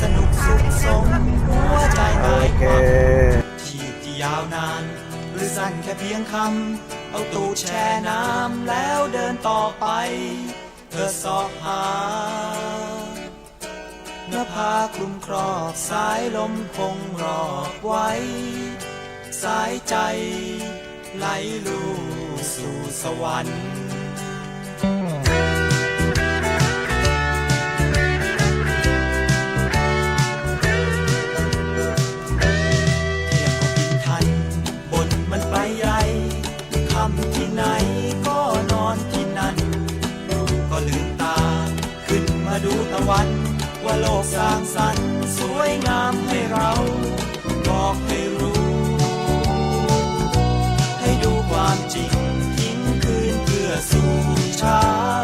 สนุกสุขสมหัวใจโอหายเคที่ที่ยาวนาน หรือสั้นแค่เพียงคำเอาตูดแช่น้ำแล้วเดินต่อไป เธอสอบหาเนื้อผ้าคลุมครอบสายลมคงรอบไว้ สายใจไหลลู่สู่สวรรค์ัน ว่าโลกสร้างสรรค์สวยงามให้เราบอกให้รู้ ให้ดูความจริงทิ้งคืนเพื่อสู่เช้า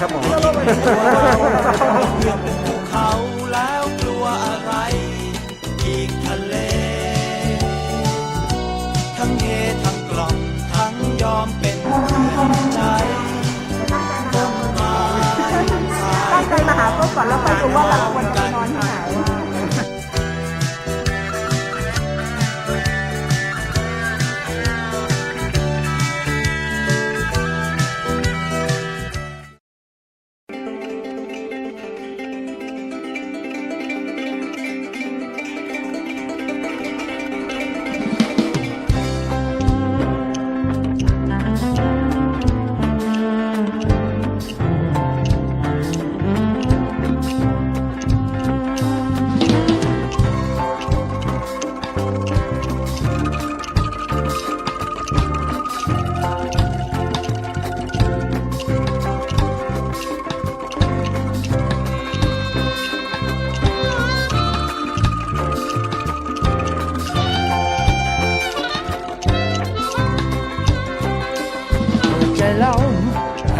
จ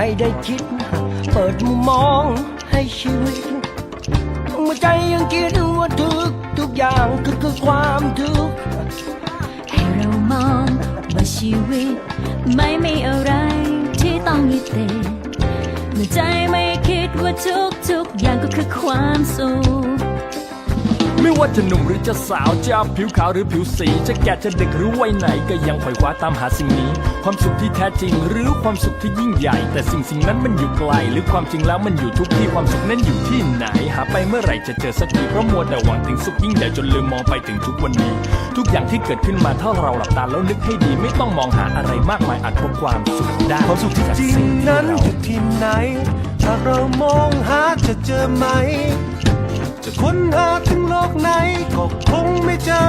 ให้ได้คิด เปิดมุมมองให้ชีวิตเมื่อใจยังคิดว่าทุกทุกอย่างคือคือความทุกข์ให้เรามองว่าชีวิต ไม่มีอะไรที่ต้องยึดติดเมื่อใจไม่คิดว่าทุกทุกอย่างก็คือความสุข ไม่ว่าจะหนุ่มหรือจะสาวจะผิวขาวหรือผิวสี จะแก่จะเด็กหรือวัยไหนก็ยังคอยคว้าตามหาสิ่งนี้ ความสุขที่แท้จริง หรือความสุขที่ยิ่งใหญ่ แต่สิ่งสิ่งนั้นมันอยู่ไกล หรือความจริงแล้วมันอยู่ทุกที่ความสุขนั้นอยู่ที่ไหน หาไปเมื่อไหร่จะเจอสักทีเพราะมัวแต่หวังถึงสุขยิ่งใหญ่จนลืมมองไปถึงทุกวันนี้ ทุกอย่างที่เกิดขึ้นมาถ้าเราหลับตาแล้วนึกให้ดี ไม่ต้องมองหาอะไรมากมายอาจพบความสุขได้ความสุขที่จริงนั้นอยู่ที่ไหนถ้าเรามองหาจะเจอไหม จะค้นหาถึงโลกไหนก็คงไม่เจอ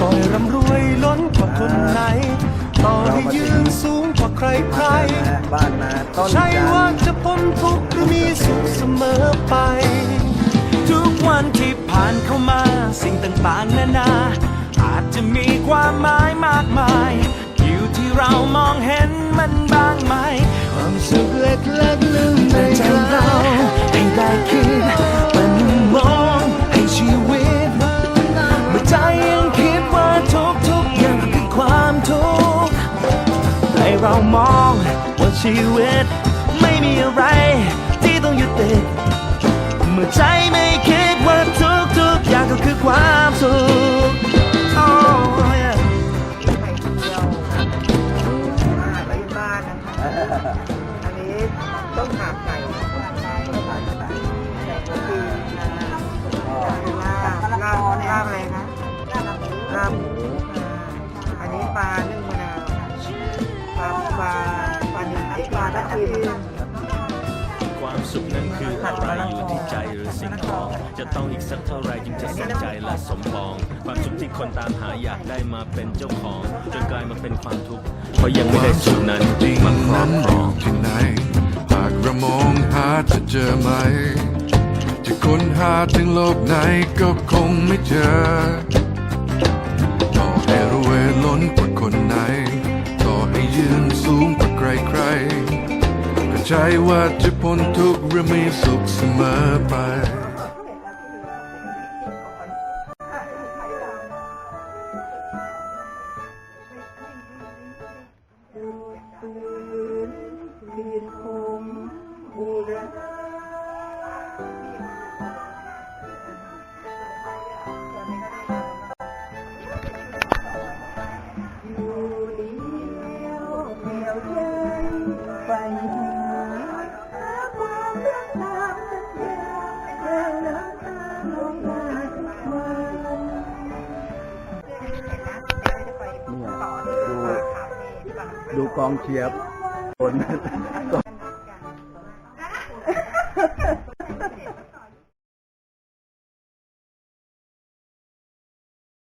ต่อยร่ำรวยล้นกว่าคนไหน ต่อให้ยืนสูงกว่าใครใครบ้านนาต้นใช่ว่าจะพ้นทุกข์หรือมีสุขเสมอไป ทุกวันที่ผ่านเข้ามาสิ่งต่างๆนานา อาจจะมีความหมายมากมายอยู่ที่เรามองเห็นมันบ้างไหมความสุขเล็กๆลืมในใจเรา คิมองให้ชีวิตเมื่อใจยังคิดว่าทุกทุอย่างคือความทุกข์ให้เรามองว่าชีวิตไม่มีอะไรที่ต้องหยุดติดเมื่อใจไม่คิดว่าทุกๆอย่างก็คือความสุข งของ จะต้องอีกสักเท่าไรจึงจะสมใจและสมปอง ความสุขที่คนตามหาอยากได้มาเป็นเจ้าของ จนกลายมาเป็นความทุกข์เพราะยังไม่ได้สุขนั้นจริงมาครอนั้บนครองที่ไหนหากเรามองหาจะเจอไหม จะค้นหาถึงโลกไหนก็คงไม่เจอต่อให้รวยล้นกว่าคนไหน ต่อให้ยืนสูงกว่าใครๆก็ ใช่ว่าจะพ้นทุกข์หรือมีสุขเสมอไปดู ดูกองเชียร์คน